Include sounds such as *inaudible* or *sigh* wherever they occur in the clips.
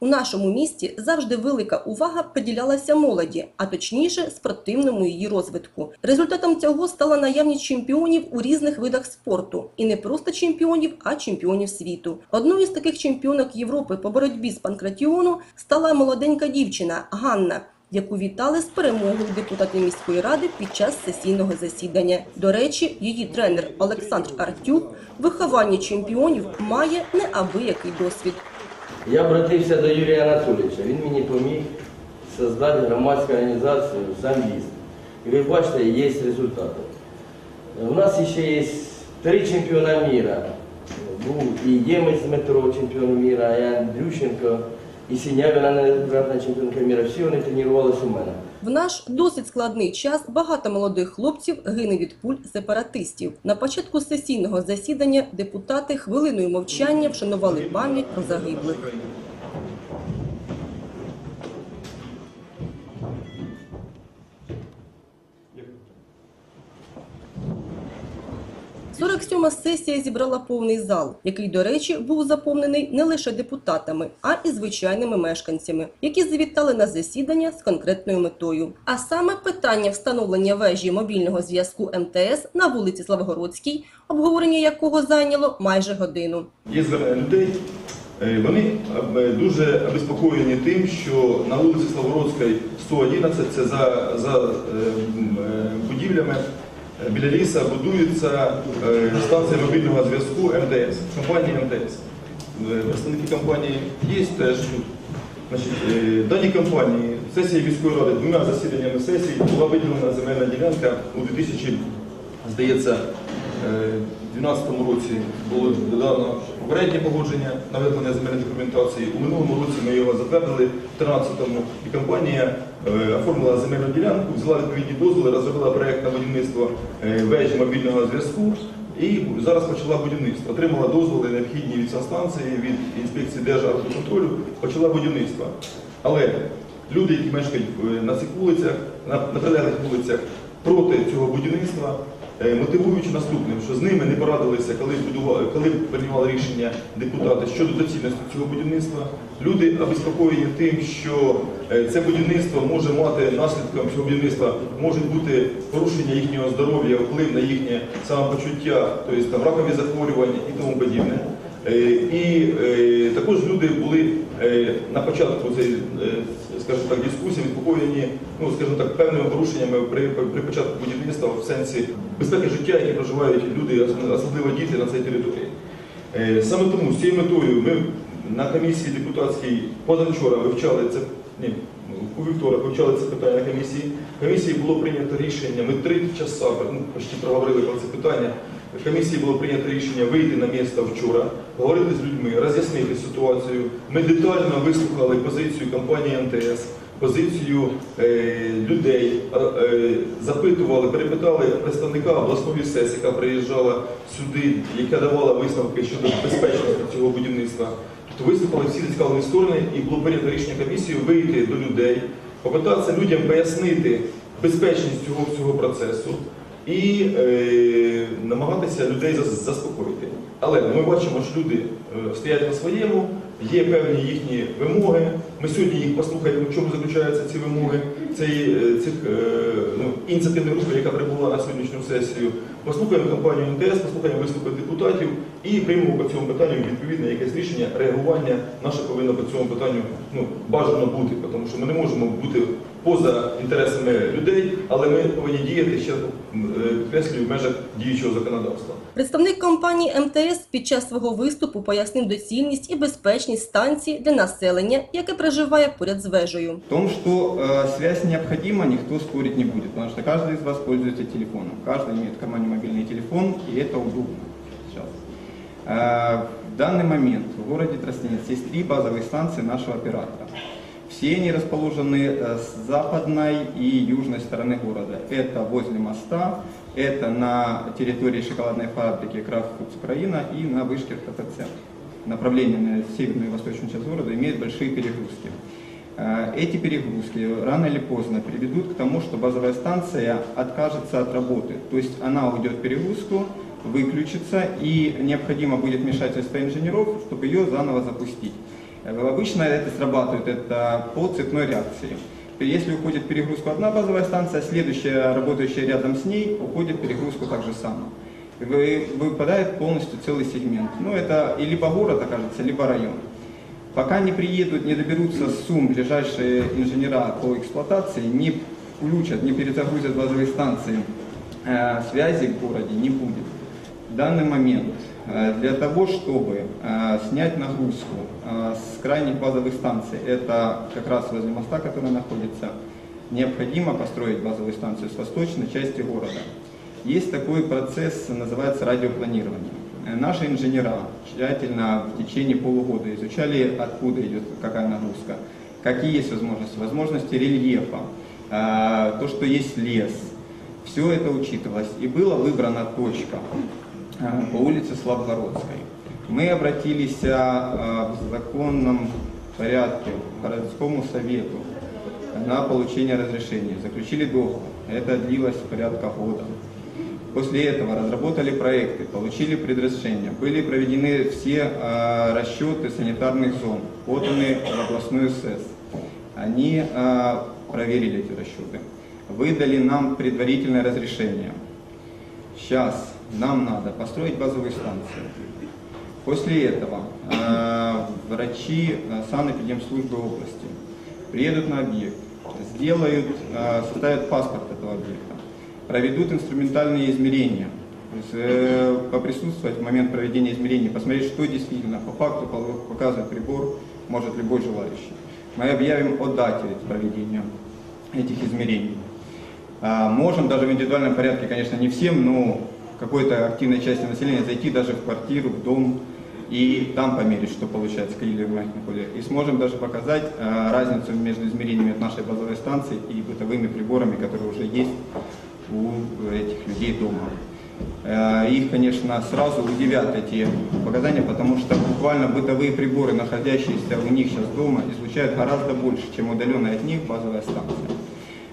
У нашому місті завжди велика увага приділялася молоді, а точніше спортивному її розвитку. Результатом цього стала наявність чемпіонів у різних видах спорту, і не просто чемпіонів, а чемпіонів світу. Одною з таких чемпіонок Європи по боротьбі з панкратіону стала молоденька дівчина Ганна. Яку вітали з перемогою депутати міської ради під час сесійного засідання. До речі, її тренер Олександр Артюк виховання чемпіонів має неабиякий досвід. Я обратився до Юрія Анатолійовича. Він мені поміг создати громадську організацію сам їзд. І ви бачите, є результати. У нас ще є три чемпіона міра. Був і Ємець Дмитро, чемпіон міра, і Андрющенко, і сіня вона неоднократна чемпіонка міра. Всі вони тренувалися у мене. В наш досить складний час багато молодих хлопців гине від пуль сепаратистів. На початку сесійного засідання депутати хвилиною мовчання вшанували пам'ять про загиблих. Сорок сьома сесія зібрала повний зал, який, до речі, був заповнений не лише депутатами, а і звичайними мешканцями, які завітали на засідання з конкретною метою. А саме питання встановлення вежі мобільного зв'язку МТС на вулиці Славгородській, обговорення якого зайняло майже годину. Є людей. е, Вони е, дуже обеспокоєні тим, що на вулиці Славородської 111, це за, за е, м, е, будівлями біля ліса будується е, станція мобільного зв'язку МТС, компанії МТС. Е, Представники компанії є теж. Значить, дані компанії сесії міської ради двома засіданнями сесії була виділена земельна ділянка у 2000, здається, е, 2012 році було додано попереднє погодження на виконання земельної документації. У минулому році ми його затвердили, в 2013-му, і компанія е, оформила земельну ділянку, взяла відповідні дозволи, розробила проєкт на будівництво е, вежі мобільного зв'язку. І зараз почала будівництво. Отримала дозволи необхідні від санстанції, від інспекції Державтоконтролю, почала будівництво. Але люди, які мешкають е, на цих вулицях, на, на прилеглих вулицях проти цього будівництва, мотивуючи наступним, що з ними не порадилися, коли будували, коли приймали рішення депутати щодо доцільності цього будівництва. Люди обеспокоєні тим, що е, це будівництво може мати наслідком цього будівництва можуть бути порушення їхнього здоров'я, вплив на їхнє самопочуття, тобто там ракові захворювання і тому подібне. Е, І е, також люди були е, на початку цієї, е, скажімо так, дискусії відпокоєні, ну скажімо так, певними порушеннями при, при початку будівництва в сенсі безпеки життя, які проживають люди, особливо діти на цій території. Е, Саме тому з цією метою ми на комісії депутатській позавчора вивчали це. Ні, у вівторок вивчали це питання на комісії. Комісії було прийнято рішення. Ми три часа ну, почти проговорили про це питання. Комісії було прийнято рішення вийти на місце вчора, говорити з людьми, роз'яснити ситуацію. Ми детально вислухали позицію компанії МТС, позицію е, людей, е, запитували, перепитали представника обласної сесії, яка приїжджала сюди, яка давала висновки щодо безпечності цього будівництва. Тобто вислухали всі зацікавлені сторони і було прийнято рішення комісії вийти до людей, попитатися людям пояснити безпечність цього всього процесу і е, намагатися людей заспокоїти. Але ми бачимо, що люди е, стоять на своєму, є певні їхні вимоги. Ми сьогодні їх послухаємо, в чому заключаються ці вимоги цієї е, цих е, ну, ініціативної групи, яка прибула на сьогоднішню сесію. Послухаємо компанію МТС, послухаємо виступи депутатів і приймемо по цьому питанню відповідне якесь рішення, реагування наше повинно по цьому питанню ну, бажано бути, тому що ми не можемо бути поза інтересами людей, але ми повинні діяти ще е, підкреслюю в межах діючого законодавства. Представник компанії МТС під час свого виступу пояснив доцільність і безпечність станції для населення, яке проживає поряд з вежею. В том, что э, связь необходима, никто спорить не будет, потому что каждый из вас пользуется телефоном. Каждый имеет в кармане мобильный телефон, и это удобно сейчас. Э, в данный момент в городе Тростенец есть три базовые станции нашего оператора. Все они расположены э, с западной и южной стороны города. Это возле моста, это на территории шоколадной фабрики Крафт Украина и на вышке РТЦ. Направление на северную и восточную часть города имеет большие перегрузки. Э, Эти перегрузки рано или поздно приведут к тому, что базовая станция откажется от работы. То есть она уйдет в перегрузку, выключится и необходимо будет вмешательство инженеров, чтобы ее заново запустить. Э, Обычно это срабатывает это по цепной реакции. Если уходит в перегрузку одна базовая станция, следующая, работающая рядом с ней, уходит перегрузку так же само. Выпадает полностью целый сегмент. Ну, это и либо город окажется, либо район. Пока не приедут, не доберутся сумм ближайшие инженера по эксплуатации, не включат, не перезагрузят базовые станции, э, связи в городе не будет. В данный момент для того, чтобы э, снять нагрузку э, с крайних базовых станций, это как раз возле моста, который находится, необходимо построить базовую станцию с восточной части города. Есть такой процесс, называется радиопланирование. Э, Наши инженера тщательно в течение полугода изучали, откуда идет какая нагрузка, какие есть возможности, возможности рельефа, э, то, что есть лес. Все это учитывалось и была выбрана точка э, по улице Славгородской. Мы обратились э, в законном порядке к городскому совету на получение разрешения. Заключили договор. Это длилось порядка года. После этого разработали проекты, получили предрешения, были проведены все э, расчеты санитарных зон, поданы в областную СЭС. Они э, проверили эти расчеты, выдали нам предварительное разрешение. Сейчас нам надо построить базовую станцию. После этого э, врачи э, санэпидемслужбы области приедут на объект, сделают, э, составят паспорт этого объекта, проведут инструментальные измерения, то есть, э, поприсутствовать в момент проведения измерений, посмотреть, что действительно по факту показывает прибор, может любой желающий. Мы объявим о дате проведения этих измерений. А, Можем даже в индивидуальном порядке, конечно, не всем, но какой-то активной части населения зайти даже в квартиру, в дом и там померить, что получается электромагнитном поле. И сможем даже показать а, разницу между измерениями от нашей базовой станции и бытовыми приборами, которые уже есть у этих людей дома. Э, Их, конечно, сразу удивят эти показания, потому что буквально бытовые приборы, находящиеся у них сейчас дома, излучают гораздо больше, чем удаленная от них базовая станция.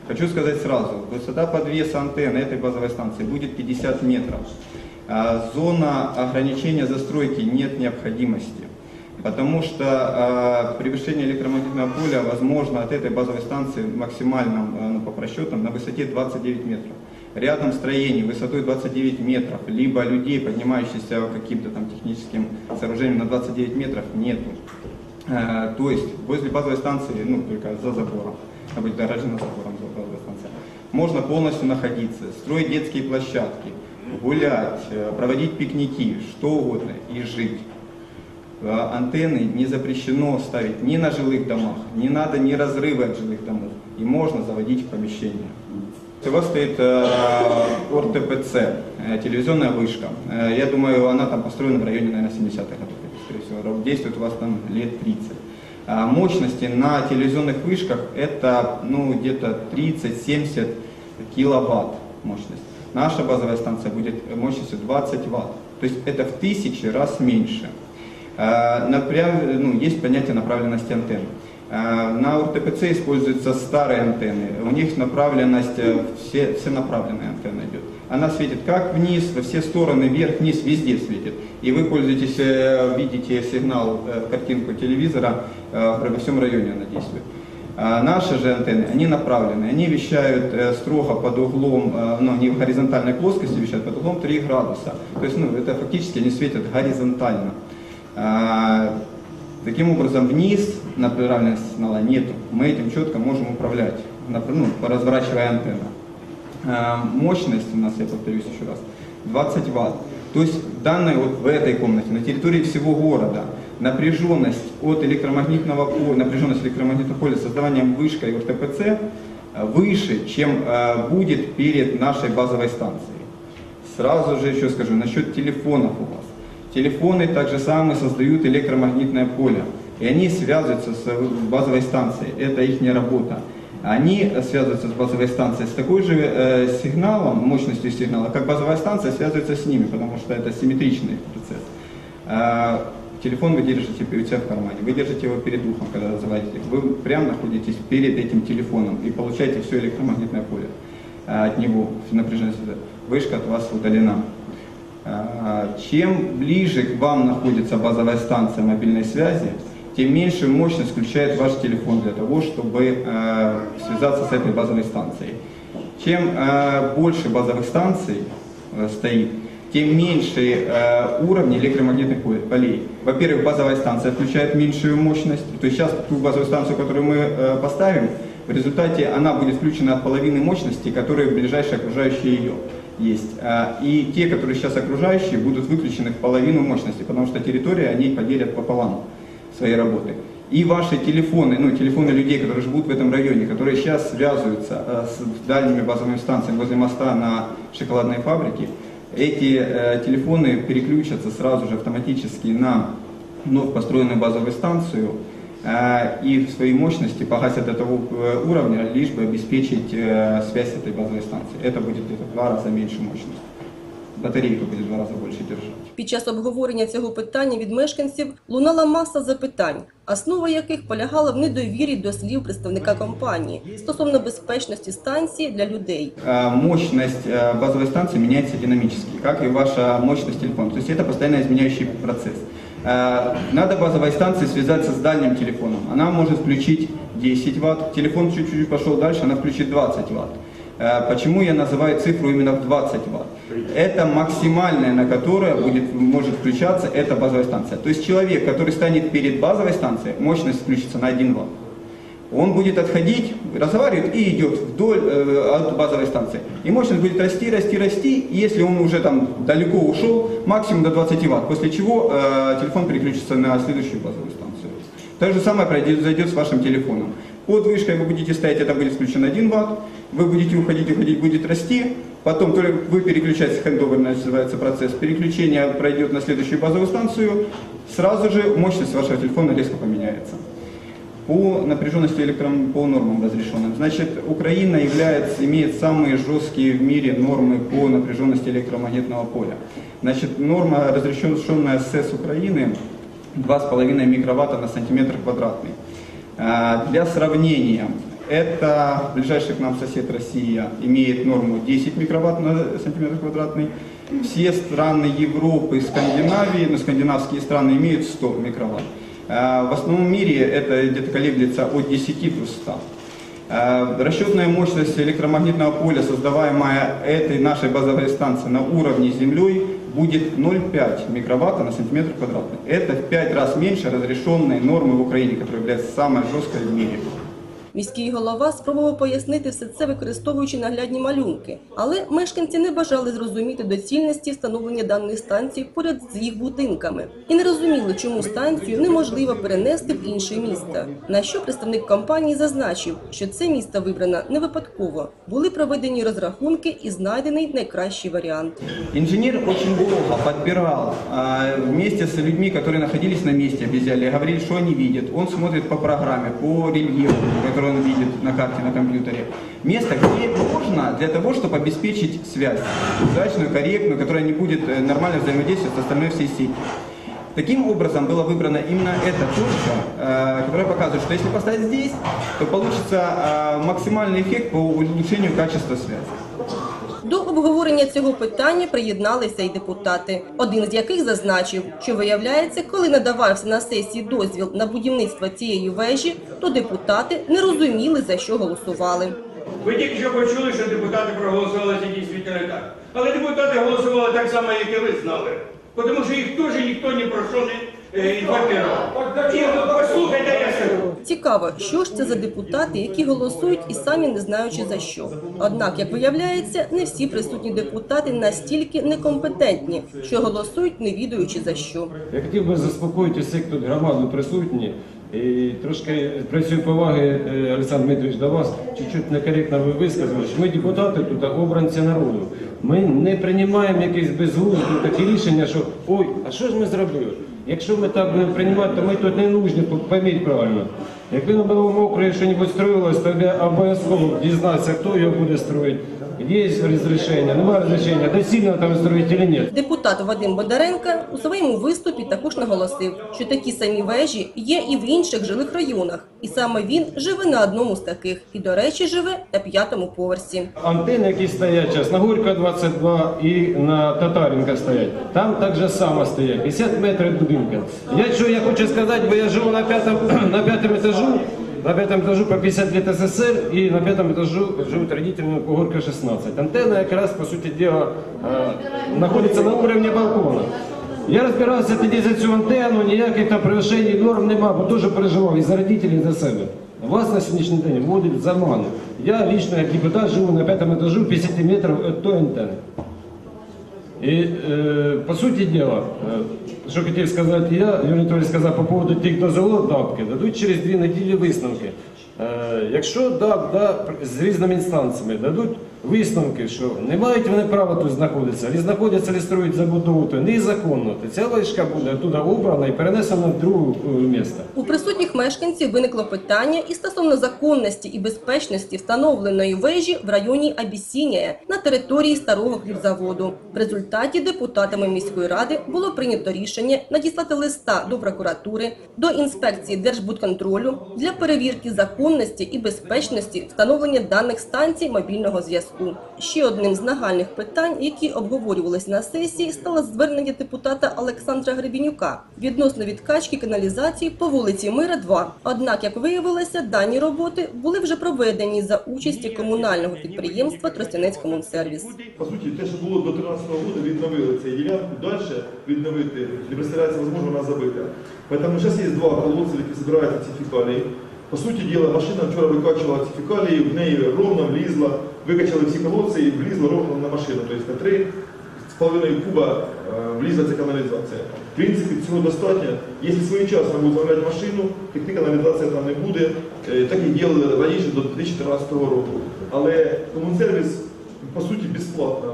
Хочу сказать сразу, высота подвеса антенны этой базовой станции будет 50 метров. А, Зона ограничения застройки нет необходимости, потому что а, превышение электромагнитного поля возможно от этой базовой станции максимальным, а, ну, по просчетам, на высоте 29 метров. Рядом строений высотой 29 метров, либо людей, поднимающихся каким-то там техническим сооружениям на 29 метров, нету. То есть возле базовой станции, ну только за забором, будет ограждена забором за базовой станцией, можно полностью находиться, строить детские площадки, гулять, э, проводить пикники, что угодно и жить. Э, Антенны не запрещено ставить ни на жилых домах, не надо ни разрывы от жилых домов, и можно заводить в помещения. У вас стоит ОРТПЦ, э, телевизионная вышка. Я думаю, она там построена в районе, наверное, 70-х годов. Действует у вас там лет 30. А мощности на телевизионных вышках это ну, где-то 30-70 киловатт мощность. Наша базовая станция будет мощностью 20 ватт. То есть это в тысячи раз меньше. Э, напря- ну, есть понятие направленности антенн. Э, На УРТПЦ используются старые антенны. У них направленность, э, все, всенаправленная антенна идет. Она светит как вниз, во все стороны, вверх, вниз, везде светит. И вы пользуетесь, э, видите сигнал, э, картинку телевизора, э, во всем районе она действует. А Наши же антенны, они направлены, они вещают строго под углом, ну, не в горизонтальной плоскости вещают, под углом 3 градуса. То есть, ну, это фактически они светят горизонтально. А, Таким образом, вниз направленности сигнала нету. Мы этим четко можем управлять, ну, разворачивая антенну. А, Мощность у нас, я повторюсь еще раз, 20 ватт. То есть в данной вот в этой комнате, на территории всего города, напряженность от электромагнитного поля, напряженность электромагнитного поля создаванием вышкой РТПЦ э, выше, чем э, будет перед нашей базовой станцией. Сразу же еще скажу, насчет телефонов у вас. Телефоны также самые создают электромагнитное поле. И они связываются с э, базовой станцией. Это их работа. Они э, связываются с базовой станцией с такой же э, сигналом, мощностью сигнала, как базовая станция связывается с ними, потому что это симметричный процесс. Э, Телефон вы держите у себя в кармане, вы держите его перед ухом, когда называете. Вы прямо находитесь перед этим телефоном и получаете все электромагнитное поле а, от него, напряжение. света. Вышка от вас удалена. А, Чем ближе к вам находится базовая станция мобильной связи, тем меньшую мощность включает ваш телефон для того, чтобы э, связаться с этой базовой станцией. Чем э, больше базовых станций э, стоит, тем меньше э, уровни электромагнитных пол- полей. Во-первых, базовая станция включает меньшую мощность. То есть сейчас ту базовую станцию, которую мы э, поставим, в результате она будет включена от половины мощности, которые ближайшие окружающие ее есть. А, И те, которые сейчас окружающие, будут выключены в половину мощности, потому что территории они поделят пополам своей работы. И ваши телефоны, ну, телефоны людей, которые живут в этом районе, которые сейчас связываются э, с дальними базовыми станциями возле моста на шоколадной фабрике, эти э, телефоны переключатся сразу же автоматически на вновь построенную базовую станцию э, и в своей мощности погасят до того э, уровня, лишь бы обеспечить э, связь этой базовой станции. Это будет где-то в два раза меньше мощность. Батарейка будет в два раза больше держать. Під час обговорення цього питання від мешканців лунала маса запитань, основа яких полягала в недовірі до слів представника компанії стосовно безпечності станції для людей. Э, мощность э, базовой станции меняется динамически, как и ваша мощность телефона. То есть это постоянно изменяющий процесс. Э, Надо базовой станции связаться с дальним телефоном. Она может включить 10 Вт, телефон чуть-чуть пошел дальше, она включит 20 Вт. Э, Почему я называю цифру именно в 20 Вт? Это максимальная, на которое будет, может включаться эта базовая станция. То есть человек, который станет перед базовой станцией, мощность включится на 1 Вт он будет отходить, разговаривает и идет вдоль э, от базовой станции. И мощность будет расти, расти, расти. Если он уже там далеко ушел, максимум до 20 ватт, после чего э, телефон переключится на следующую базовую станцию. То же самое произойдет с вашим телефоном. Под вышкой вы будете стоять, это будет включен 1 ватт, вы будете уходить, уходить, будет расти, потом только вы переключаетесь, хендовер называется процесс, переключение пройдет на следующую базовую станцию, сразу же мощность вашего телефона резко поменяется по напряженности электрон по нормам разрешенным. Значит, Украина является, имеет самые жесткие в мире нормы по напряженности электромагнитного поля. Значит, норма, разрешенная СЭС Украины, 2,5 микроватта на сантиметр квадратный. А, Для сравнения, это ближайший к нам сосед Россия имеет норму 10 микроватт на сантиметр квадратный. Все страны Европы, Скандинавии, но скандинавские страны имеют 100 микроватт. А, В основном мире это где-то колеблется от 10 до 100. А, Расчетная мощность электромагнитного поля, создаваемая этой нашей базовой станцией на уровне с Землей, будет 0,5 микроватта на сантиметр квадратный. Это в 5 раз меньше разрешенной нормы в Украине, которая является самой жесткой в мире. Міський голова спробував пояснити все це, використовуючи наглядні малюнки, але мешканці не бажали зрозуміти доцільності встановлення даної станції поряд з їх будинками і не розуміли, чому станцію неможливо перенести в інше місто. На що представник компанії зазначив, що це місто вибрано не випадково. Були проведені розрахунки і знайдений найкращий варіант. Инженер очень долго подбирал а, вместе с людьми, которые находились на месте, объезжали, говорили, что они видят. Он смотрит по программе, по рельефу, который он видит на карте, на компьютере. Место, где нужно для того, чтобы обеспечить связь, удачную, корректную, которая не будет э, нормально взаимодействовать с остальной всей сетью. Таким образом была выбрана именно эта точка, э, которая показывает, что если поставить здесь, то получится э, максимальный эффект по улучшению качества связи. До обговорення цього питання приєдналися й депутати, один з яких зазначив, що виявляється, коли надавався на сесії дозвіл на будівництво цієї вежі, то депутати не розуміли за що голосували. Ви тільки що почули, що депутати проголосували це дійсно так. Але депутати голосували так само, як і ви знали. Тому що їх теж ніхто ні про що не е. Цікаво, що ж це за депутати, які голосують і самі не знаючи за що. Однак, як виявляється, не всі присутні депутати настільки некомпетентні, що голосують, не відаючи за що. Я хотів би заспокоїти всіх тут громаду присутні. І трошки всій поваги, е, Олександр Дмитрович, до вас чуть-чуть некоректно ви висказали, що ми депутати тут обранці народу. Ми не приймаємо якісь безглузді такі рішення, що ой, а що ж ми зробили? Якщо ми так будемо приймати, то ми тут не нужні, поміть правильно. Якби на мокре, що небудь строїлось, то обов'язково дізнатися, хто його буде строїти. Есть разрешение, нема разрешения, доцільно там строить или нет. Депутат Вадим Бондаренко у своєму виступі також наголосив, що такі самі вежі є і в інших жилих районах, і саме він живе на одному з таких, і, до речі, живе на п'ятому поверсі. Антенни, які стоять зараз на Горька 22 і на Татаренка стоять, там так же само стоять, 50 метрів будинка. Я що я хочу сказати, бо я живу на п'ятому, *clears throat* на п'ятому етажу, на п'ятому етажу по 50 лет СССР і на п'ятому етажу живуть родители по Горька 16. Антенна якраз, по суті діла, е, знаходиться на уровні балкона. Я розбирався тоді за цю антенну, ніяких там превышень норм нема, бо дуже переживав і за родителей, і за себе. Вас на сьогоднішній день вводять в заману. Я лично, як депутат, живу на п'ятому етажу 50 метрів від тої антенни. І, э, по суті дела, э, що хотів сказати я, Юрій Анатолійович сказав по поводу тих дозволів дапки, дадуть через дві неділі висновки. Е, якщо ДАП да, з різними інстанціями дадуть висновки, що не мають вони права тут знаходитися, або знаходяться, або строють забудову, то незаконно, то ця вишка буде оттуда убрана і перенесена в друге місце. У присутніх мешканців виникло питання і стосовно законності і безпечності встановленої вежі в районі Абісінія на території старого хлібзаводу. В результаті депутатами міської ради було прийнято рішення надіслати листа до прокуратури, до інспекції Держбудконтролю для перевірки законності і безпечності встановлення даних станцій мобільного зв'язку. Ще одним з нагальних питань, які обговорювалися на сесії, стало звернення депутата Олександра Гребінюка відносно відкачки каналізації по вулиці Мира 2. Однак, як виявилося, дані роботи були вже проведені за участі комунального підприємства Тростянець Комунсервіс. По суті, те, що було до 13 року, відновили цю ділянку, далі відновити не представляється можливо, вона забита. Тому зараз є два колодці, які збирають ці фекалії. По суті діла, машина вчора викачувала ці фекалії, в неї ровно влізла, викачали всі колодці і влізла ровно на машину. Тобто на три з половиною куба е, влізла ця каналізація. В принципі, цього достатньо. Якщо своєчасно будуть замовляти машину, текти каналізація там не буде, Е, так і діяли раніше до 2014 року. Але комунсервіс по суті безплатно.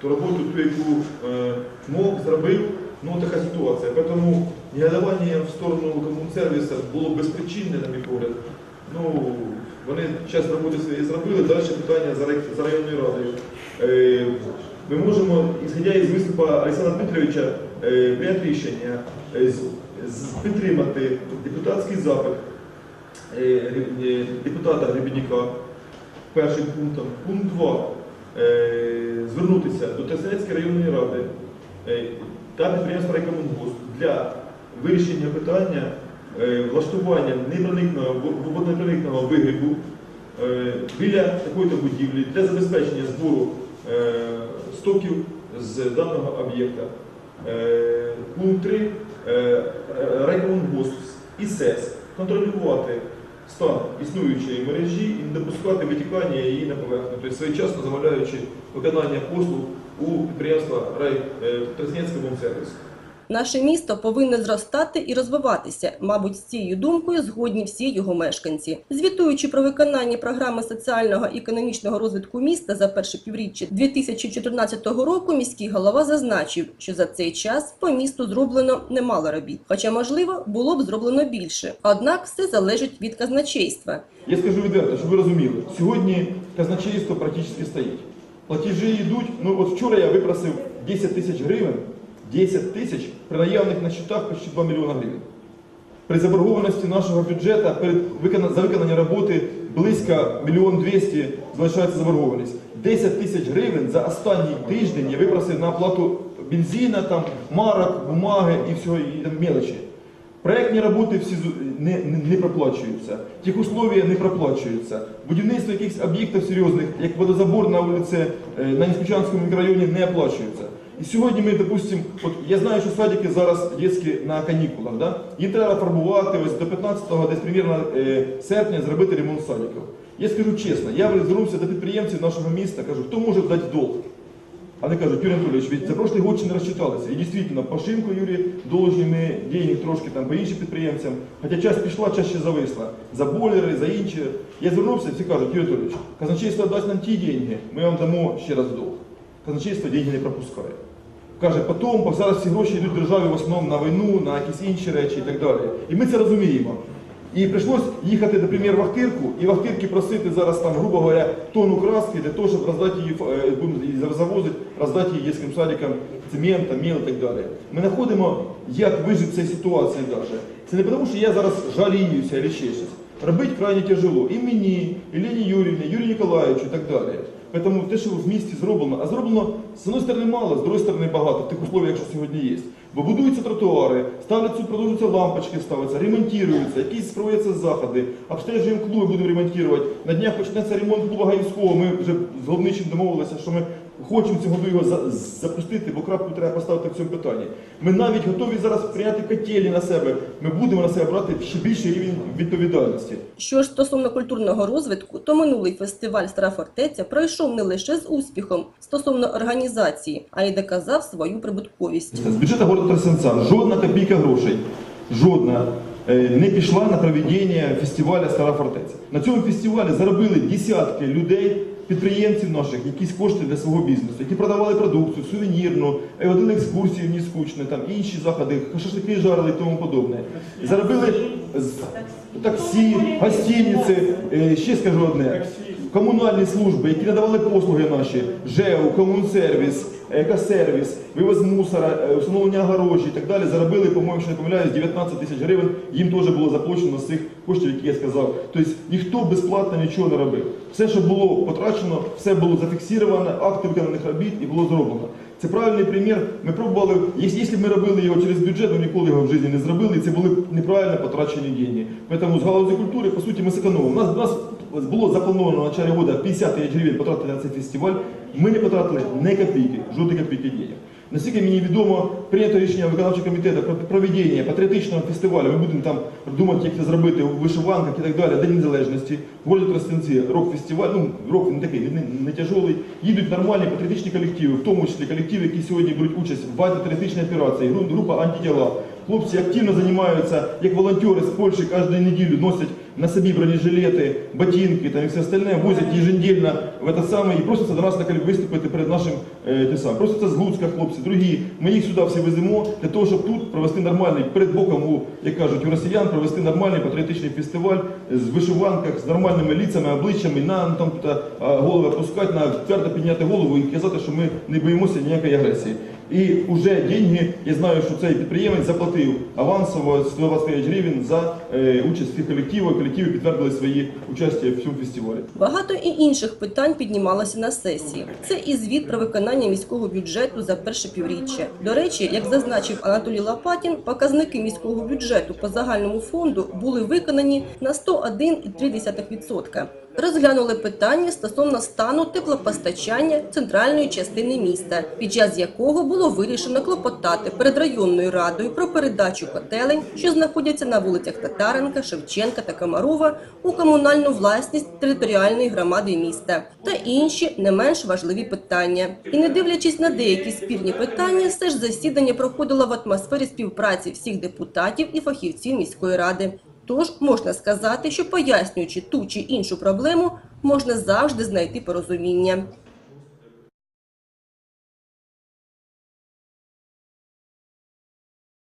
Ту роботу, ту, яку е, МОК зробив, ну така ситуація. Тому негодування в сторону комунсервісу було безпричинне, на мій погляд. Ну, вони час роботи своєї зробили, далі питання за, районною радою. Е, ми можемо, ісходя із виступу Олександра Дмитровича, е, прийняти рішення е, з- з- підтримати депутатський запит депутата Гребенюка першим пунктом. Пункт 2. Е, звернутися до Тростянецької районної ради та підприємства «Райкомунгосп» для вирішення питання е, влаштування непроникного, вигрібу е, біля такої-то будівлі для забезпечення збору е, стоків з даного об'єкта. Пункт 3. Райкомунгосп і СЕС контролювати стан існуючої мережі і не допускати витікання її на поверхню, тобто своєчасно замовляючи виконання послуг у підприємства Рай сервісу. Наше місто повинне зростати і розвиватися. Мабуть, з цією думкою згодні всі його мешканці. Звітуючи про виконання програми соціального і економічного розвитку міста за перше півріччя 2014 року, міський голова зазначив, що за цей час по місту зроблено немало робіт. Хоча, можливо, було б зроблено більше. Однак все залежить від казначейства. Я скажу відверто, щоб ви розуміли, сьогодні казначейство практично стоїть. Платежі йдуть, ну от вчора я випросив 10 тисяч гривень, 10 тисяч при наявних на счетах почти 2 мільйона гривень. При заборгованості нашого бюджету за виконання роботи близько мільйон 200 залишається заборгованість. 10 тисяч гривень за останній тиждень я випросив на оплату бензина, там, марок, бумаги і всього і там, мелочі. Проектні роботи всі не, не, не проплачуються, техусловия не проплачуються. Будівництво якихось об'єктів серйозних, як водозабор на вулиці е, на Ніскучанському мікрорайоні, не оплачується. І сьогодні ми, допустимо, от я знаю, що садики зараз дітські на канікулах, да? їм треба фарбувати ось до 15-го, десь примірно е, серпня зробити ремонт садиків. Я скажу чесно, я звернувся до підприємців нашого міста, кажу, хто може дати долг? Вони кажуть, Юрій Анатолійович, ведь за прошлый год ще не розчиталися. І дійсно, по Шимку Юрій должні ми денег трошки там по іншим підприємцям. Хоча час пішла, час ще зависла. За бойлери, за інші. Я звернувся, всі кажуть, Юрій Анатолійович, казначейство дасть нам ті деньги, ми вам дамо ще раз долг. Казначейство деньги не пропускає. Каже, потім, бо зараз всі гроші йдуть державі в основному на війну, на якісь інші речі і так далі. І ми це розуміємо. І прийшлось їхати, наприклад, в Ахтирку, і в Ахтирці просити зараз там, грубо говоря, тонну краски для того, щоб роздати її, е, завозити, роздати її дитячим садикам, цемента, міл і так далі. Ми знаходимо, як вижити в цій ситуації навіть. Це не тому, що я зараз жаліюся або ще щось. Робити крайне тяжело. І мені, і Лені Юрівні, Юрію Ніколаєвичу і так далі. Тому те, що в місті зроблено, а зроблено з однієї сторони мало, з іншої сторони багато, в тих условиях, що сьогодні є. Бо будуються тротуари, ставляться, продовжуються лампочки ставляться, ремонтуються, якісь проводяться заходи, обстежуємо клуби, будемо ремонтувати. На днях почнеться ремонт клуба Гаївського. Ми вже з головничим домовилися, що ми хочемо цього году його за- запустити, бо крапку треба поставити в цьому питанні. Ми навіть готові зараз прийняти котелі на себе. Ми будемо на себе брати ще більший рівень відповідальності. Що ж стосовно культурного розвитку, то минулий фестиваль Стара фортеця пройшов не лише з успіхом стосовно організації, а й доказав свою прибутковість. З бюджету города Тростянця жодна копійка грошей, жодна е, не пішла на проведення фестивалю Стара фортеця. На цьому фестивалі заробили десятки людей, підприємців наших, якісь кошти для свого бізнесу, які продавали продукцію, сувенірну, один водили екскурсії в скучні, там інші заходи, шашлики жарили і тому подобне. Заробили з таксі, гостиниці, е, ще скажу одне. Комунальні служби, які надавали послуги наші, ЖЕУ, комунсервіс, екосервіс, вивоз мусора, е, встановлення огорожі і так далі, заробили, по-моєму, що не помиляюсь, 19 тисяч гривень. Їм теж було заплачено з цих коштів, які я сказав. Тобто ніхто безплатно нічого не робив. Все, що було потрачено, все було зафіксовано, акти виконаних робіт і було зроблено. Це правильний примір. Ми пробували, якщо б ми робили його через бюджет, ми ніколи його в житті не зробили, і це були неправильно потрачені гроші. Тому з галузі культури, по суті, ми зекономили. У нас, у нас було заплановано на початку року 50 тисяч гривень потратити на цей фестиваль. Ми не потратили ні копійки, жодної копійки денег. Наскільки мені відомо, прийнято рішення виконавчого комітету про проведення патріотичного фестивалю. Ми будемо там думати, як це зробити у вишиванках і так далі, День Незалежності. Волі Тростянці рок-фестиваль, ну рок не такий, не, не тяжелий. Їдуть нормальні патріотичні колективи, в тому числі колективи, які сьогодні беруть участь в антитерористичній операції, гру- група антитіла. Хлопці активно займаються, як волонтери з Польщі кожну неділю носять на собі бронежилети, ботинки там, і все остальне, возять ежедневно в це саме і просяться до нас на виступити перед нашим е, те. Просяться з Луцька хлопці, другі. Ми їх сюди всі веземо для того, щоб тут провести нормальний, перед боком, у, як кажуть, у росіян провести нормальний патріотичний фестиваль з вишиванках, з нормальними лицями, обличчями, на там та, голови опускати, на твердо підняти голову і казати, що ми не боїмося ніякої агресії. І вже деньги, я знаю, що цей підприємець заплатив авансово 125 гривень за е, участь цих колективах. Колективи підтвердили свої участі в цьому фестивалі. Багато і інших питань піднімалося на сесії. Це і звіт про виконання міського бюджету за перше півріччя. До речі, як зазначив Анатолій Лопатін, показники міського бюджету по загальному фонду були виконані на 101,3%. Розглянули питання стосовно стану теплопостачання центральної частини міста, під час якого було вирішено клопотати перед районною радою про передачу котелень, що знаходяться на вулицях Татаренка, Шевченка та Комарова, у комунальну власність територіальної громади міста та інші не менш важливі питання. І не дивлячись на деякі спірні питання, все ж засідання проходило в атмосфері співпраці всіх депутатів і фахівців міської ради. Тож можна сказати, що пояснюючи ту чи іншу проблему, можна завжди знайти порозуміння.